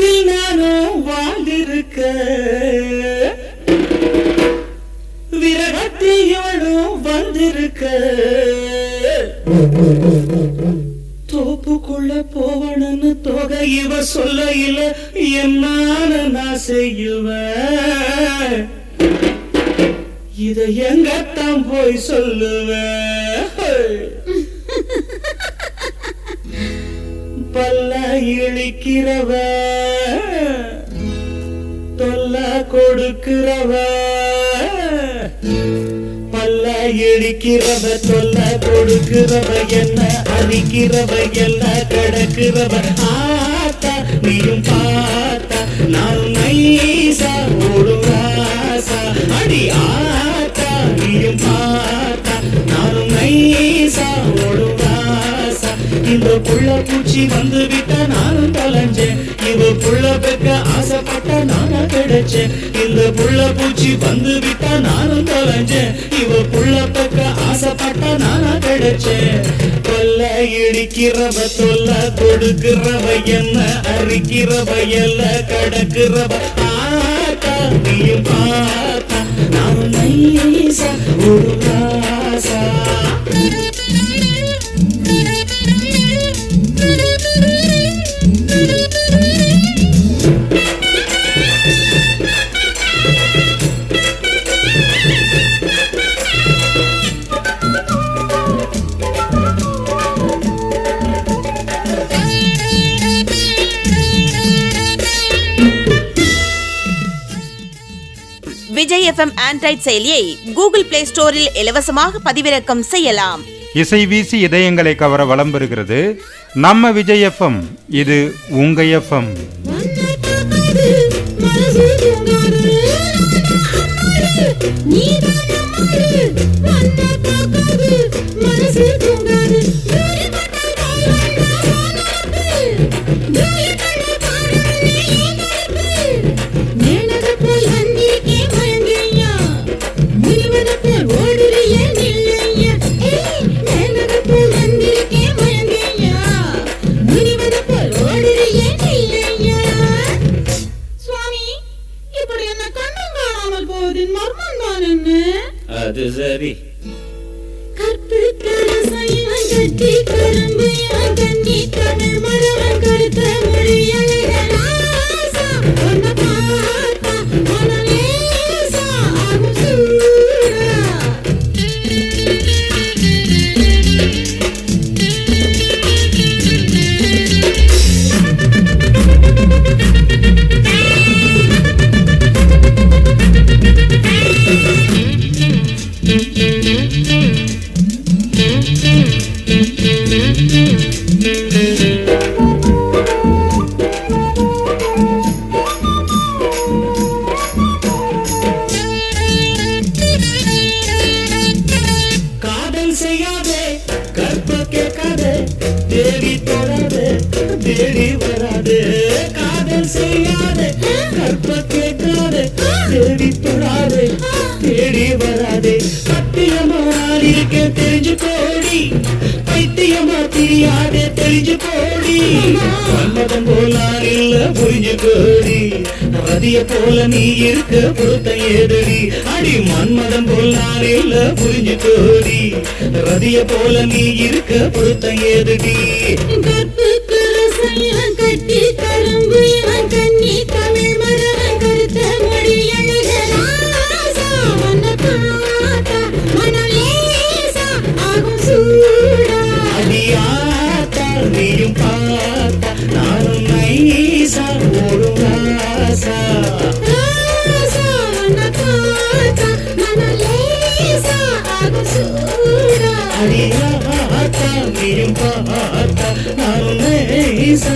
நாட்டில் நானும் வாழ்ந்திருக்க. விரகத்தையோடும் வந்திருக்க. தோப்புக்குள்ள போவனன்னு தொகை இவ சொல்லையில என்னால நான் செய்யுவ இதை எங்கத்தான் போய் சொல்லுவ? பல்ல இழிக்கிறவன் பார்க்கிறவ பல்ல இழிக்கிறவ சொல்ல கொடுக்கிறவ என்ன அழிக்கிறவ என்ன கிடக்கிறவ. ஆத்தா நீயும் பார்த்தா நான் நைசா ஓடுவாசா அடி ஆத்தா நீயும் பார்த்தா நானும் நைசா ஓடுவாசா இந்த புள்ள பூச்சி வந்து விட்ட நானும் தொலைஞ்சேன். இவ புள்ள பெக்க ஆசைப்பட்ட நானா கிடைச்சேன். புள்ள பூச்சி வந்து விட்ட நானும் தொலைஞ்சேன். இவ புள்ள பக்க ஆசைப்பட்ட நானா கிடைச்சேன். கொல்ல இடிக்கிறவ தொல்ல கொடுக்கிறவ என்ன அரிக்கிறவ எல்ல கடக்கிறவ ஆத்தா நீ பார்த்தா நான் நைசா ஒரு விஜய் எஃப்எம் ஆண்ட்ராய்ட் செயலியை கூகுள் பிளே ஸ்டோரில் இலவசமாக பதிவிறக்கம் செய்யலாம். இசை வீசி இதயங்களை கவர வலம் பெறுகிறது நம்ம விஜய் எஃப்எம் இது உங்க எஃப்எம். அது சரி கற்பு கரசைவன் கட்டி கரும்பு கண்ணி தமிழ் மரவன் கருத்த மொழி காதல் செய்யாதே கற்ப கேட்காதே தேடி தொடாதே தேடி வராதே. காதல் செய்யாதே கற்ப கேட்காதே தேடி தொடாதே தேடி வராதே. சத்தியமா நான் இருக்கேன் தெரிஞ்சு கோடி தெரியாதே தெரிஞ்சு போடி. மன்மதம் போல இல்ல புரிஞ்சு போடி நதிய போல நீ இருக்க பொருத்த ஏதடி? அடி மன்மதம் போல் இல்ல புரிஞ்சு போடி நதிய போல நீ இருக்க பொருத்த ஏதடி? கட்டி கரும்பு பார்த்த நானும் நைசா